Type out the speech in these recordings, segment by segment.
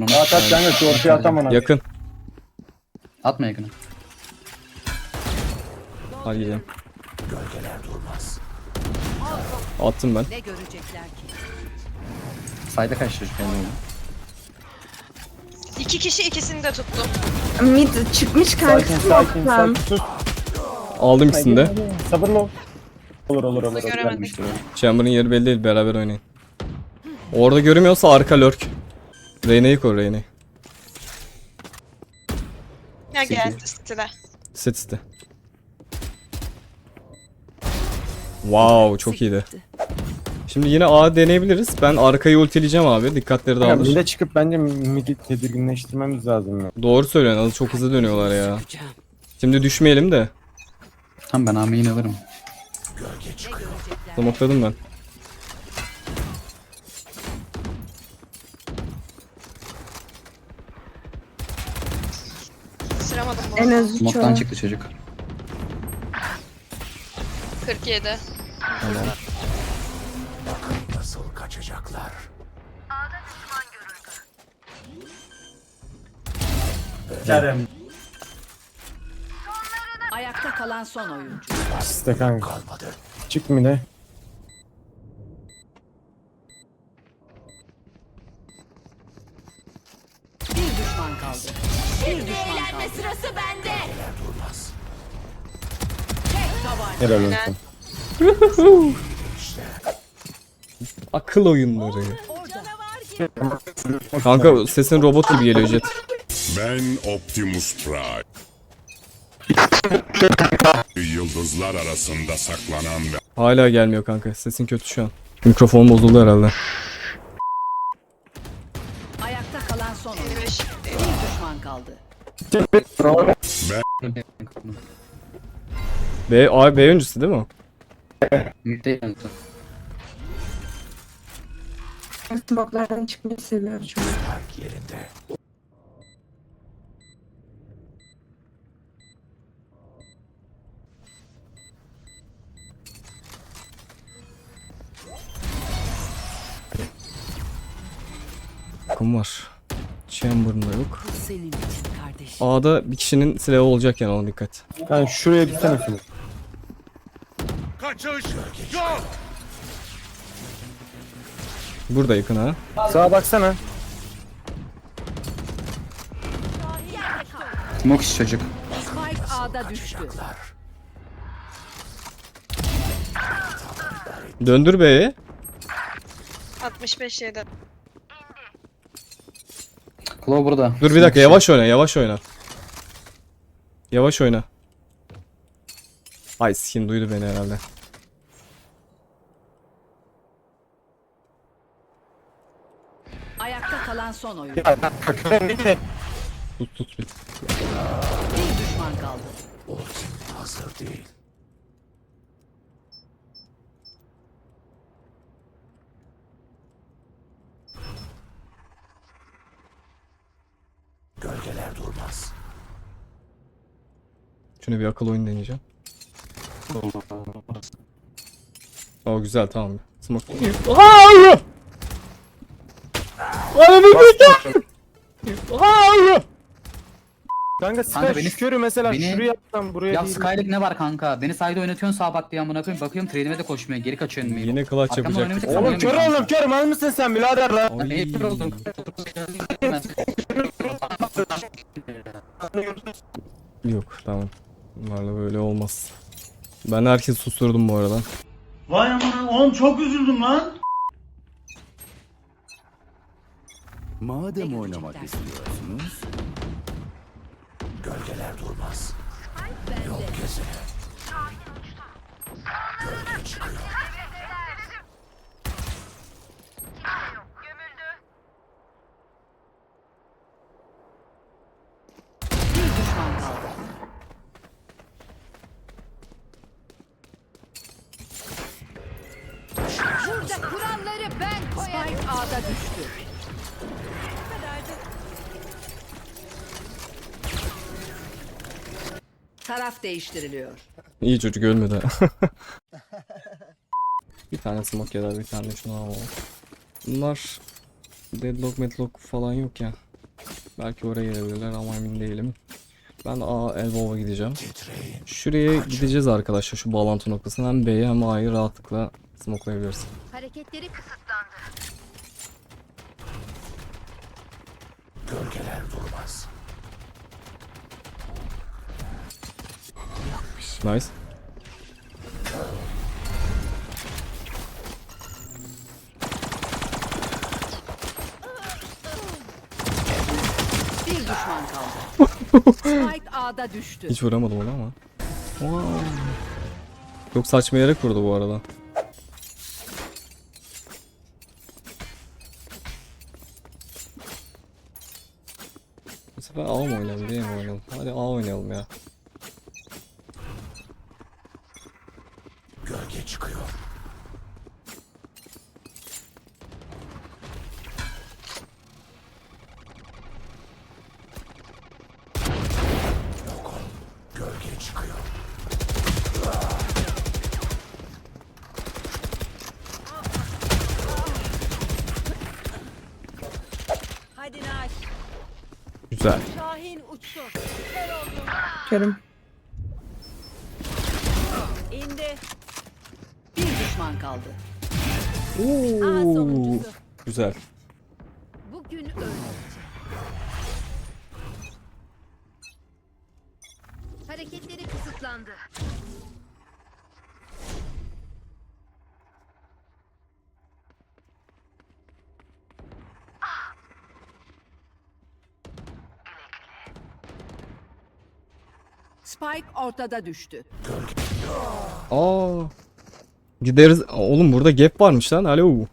ben onu. At at kanka şu ortaya atam ona. Yakın. Atma yakını. Hadi gidelim. Attım ben. Ne görecekler ki? Sayda kaç çocuk yani oğlum. İki kişi ikisini de tuttu. Mid çıkmış kanka. Sakin sakin Tamam. sakin sus. Aldım ikisini de. Sabırlı ol. Olur olur olur. olur. Göremedik. Gelmiştir. Chamber'ın yeri belli değil. Beraber oynayın. Orada görmüyorsa arka lurk. Reyna'yı koy Reyna'yı. Ya geldi stile. Sit site. Wow çok iyiydi. Şimdi yine A deneyebiliriz. Ben arkayı ultileyeceğim abi. Dikkatleri dağılır. mid'e çıkıp bence midi tedirginleştirmemiz lazım ya. Doğru söylüyorsun. Az çok hızlı dönüyorlar ya. Şimdi düşmeyelim de. Tamam ben ameyin alırım. Smokladım ben. En az 3 Smoke'tan çıktı çocuk. 47. Tamam. Kerem. Ayakta kalan son oyuncu. İşte kanka. Çık mid'e. Bir Helal olsun. Akıl oyunları. Kanka sesin robot gibi geliyor Jet. Ben Optimus Prime. Yıldızlar arasında saklanan ve Hala gelmiyor kanka. Sesin kötü şu an. Mikrofon bozuldu herhalde. Ayakta kalan son oyuncu. 55. Bir düşman kaldı. B, A, B öncüsü değil mi? Mid'de yandı. Smoke'lardan çıkmayı seviyorum çünkü. Takım var. Yok. Senin için kardeşim. A'da bir kişinin silahı olacak yani ona dikkat. Kanka şuraya düşsene şunu. Kaçış yok. Burada yakın ha. Sağa baksana. Smoke iş çocuk. Spike A'da düştü. Döndür B'ye. 65 yedi. Claw burada. Dur bir dakika yavaş oyna yavaş oyna. Yavaş oyna. Ay skin duydu beni herhalde. Son oyuncu. Tut tut bir. Bir düşman kaldı. Şunu bir akıl oyunu deneyeceğim. O güzel tamam. Smoke. Aa! Ananı bekle. Aa! Kanka Sky Kanka beni- şu körü mesela beni- şuraya atsam buraya Ya değil. Sky'lık ne var kanka? Beni sayda oynatıyorsun sağa bak diye amına koyayım. Bakıyorum trade'ime de koşmuyor. Geri kaçıyorsun mail. Yine clutch Arkamdan oynamayacak Oğlum kör oğlum kör mal mısın sen birader lan? Kör. Yok tamam. Bunlarla böyle olmaz. Ben herkesi susturdum bu arada. Vay amına oğlum çok üzüldüm lan. Madem oynamak istiyorsunuz. Bir düşman kaldı. Burada kuralları ben koyarım. Spike A'da düştü. Taraf değiştiriliyor. İyi çocuk ölmedi. bir tane smoke ya da bir tane şunu alalım. Bunlar deadlock medlock falan yok ya. Belki oraya gelebilirler ama emin değilim. Ben A Elbow'a gideceğim. Şuraya gideceğiz arkadaşlar şu bağlantı noktasına. Hem B'yi hem A'yı rahatlıkla smokelayabiliriz. Hareketleri kısıtlandı. Nice. Bir düşman kaldı. Spike A'da düştü. Hiç vuramadım onu ama. Wow. Çok saçma yere kurdu bu arada. Bu sefer A mı oynayalım diye mi oynayalım? Hadi A oynayalım ya. Güzel. Şahin uçtu. Körüm. İndi. Bir düşman kaldı. Oo. Güzel. Bugün öğreneceğim. Hareketleri kısıtlandı. Spike ortada düştü. Aa. Gideriz. Oğlum burada gap varmış lan. Alo.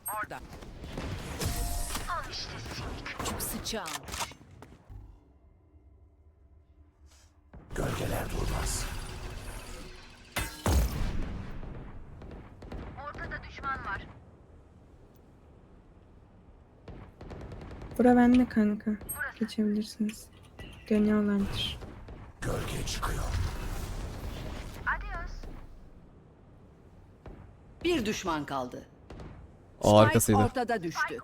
Çok sıçağım. Bura bende kanka. Geçebilirsiniz. Dönüyorlardır. Bir düşman kaldı. A Spike arkasıydı. ortada düştü.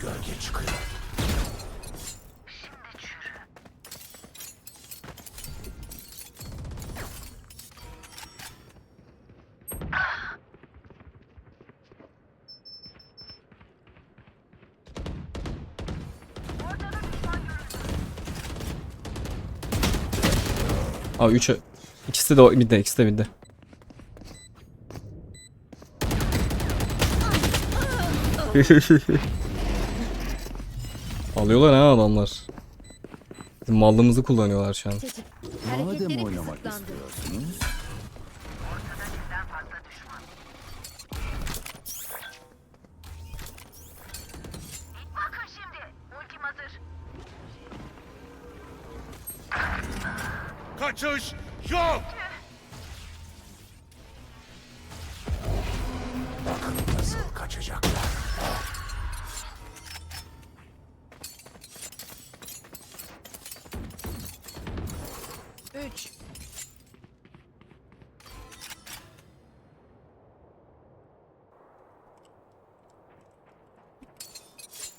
Duruyorum. Aa 3 İkisi de o- midde, ikisi de midde. Alıyorlar ha adamlar. Bizim mallığımızı kullanıyorlar şu an. Hareketleri kısıtlandı. Kaçış yok.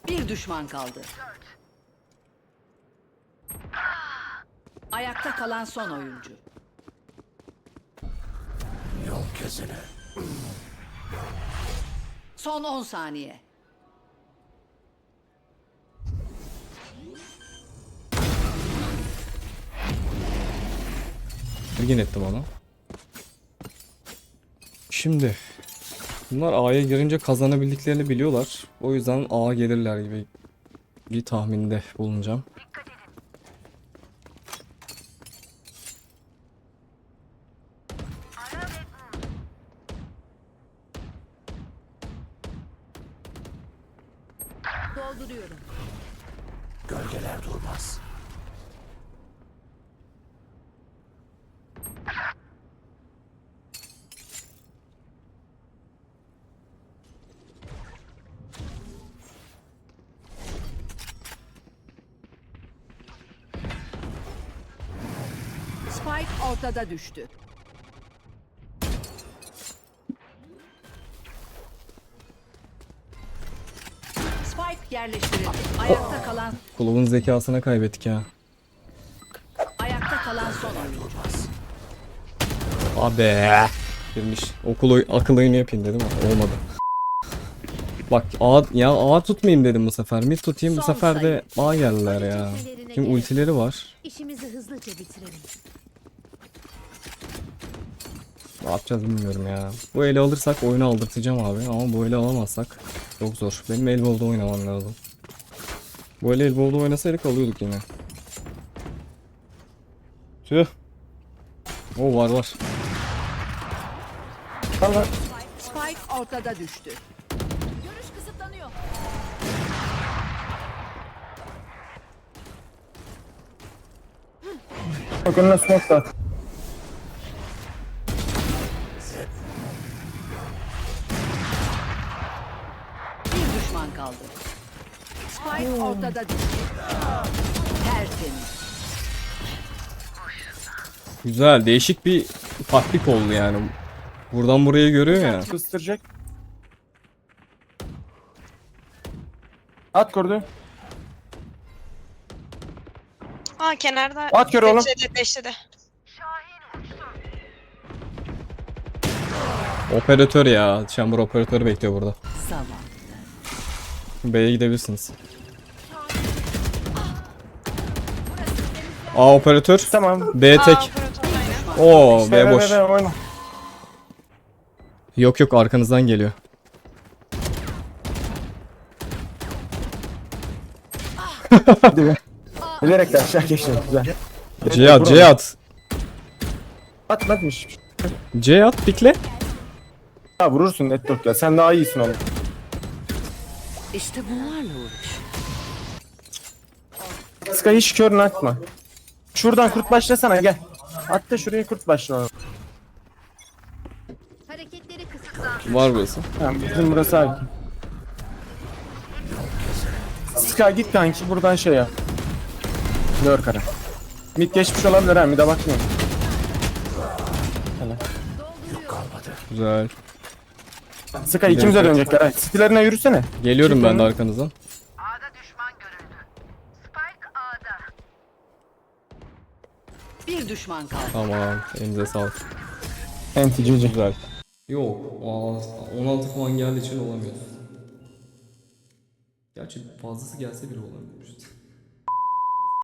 Bir düşman kaldı. Ayakta kalan son oyuncu. Son 10 saniye. Ergin ettim onu. Şimdi bunlar A'ya girince kazanabildiklerini biliyorlar. O yüzden A gelirler gibi bir tahminde bulunacağım. Dolduruyorum. Spike ortada düştü. Spike yerleştirildi. Ayakta kalan Kulübün zekasına kaybettik ya. ayakta kalan son oyuncu. Abi. Girmiş. Okul akıl oyunu yapayım dedim ama olmadı. Bak A, ya A tutmayayım dedim bu sefer. Mid tutayım bu Son sefer de A geldiler ya. Şimdi ultileri var. İşimizi hızlıca bitirelim. Ne yapacağız bilmiyorum ya. Bu eli alırsak oyunu aldırtacağım abi ama bu eli alamazsak çok zor. Benim elbow'da oynamam lazım. Bu eli elbow'da oynasaydık alıyorduk yine. Tüh. O var var. Valla Spike ortada düştü. Görüş kısıtlanıyor. bak önüne smoke da at. Güzel değişik bir taktik oldu yani. Buradan buraya görüyor ya. Kıstıracak. At kurdu. Aa kenarda. At kör oğlum. De de. Operatör ya. Chamber operatörü bekliyor burada. B'ye gidebilirsiniz. A operatör. Tamam. B Aa tek. operatör Oo B Be, be, boş. be, be, oyna. Yok yok arkanızdan geliyor. Bilerek de aşağı geçti. Güzel. C at C at. At atmış. C at pikle. Ha vurursun Nettok ya. Sen daha iyisin oğlum. İşte bunlarla uğraş. Sky hiç körünü atma. Şuradan kurt başlasana gel. At da şuraya kurt başla. Hareketleri kısıtlan. Var burası. Tamam bizim burası abi. Sky git kanki buradan şey yap. Lör kara. Mid geçmiş olabilir ha mid'e bakmıyorum. Güzel. Sky ikimize dönecekler ha. City'lerine yürüsene. Geliyorum ben de arkanızdan. Bir düşman kaldı. Tamam. Elinize sağlık. Enti cici. Güzel. Yok. aa, 16 puan geldiği için olamıyoruz. Gerçi fazlası gelse bile olamıyoruz.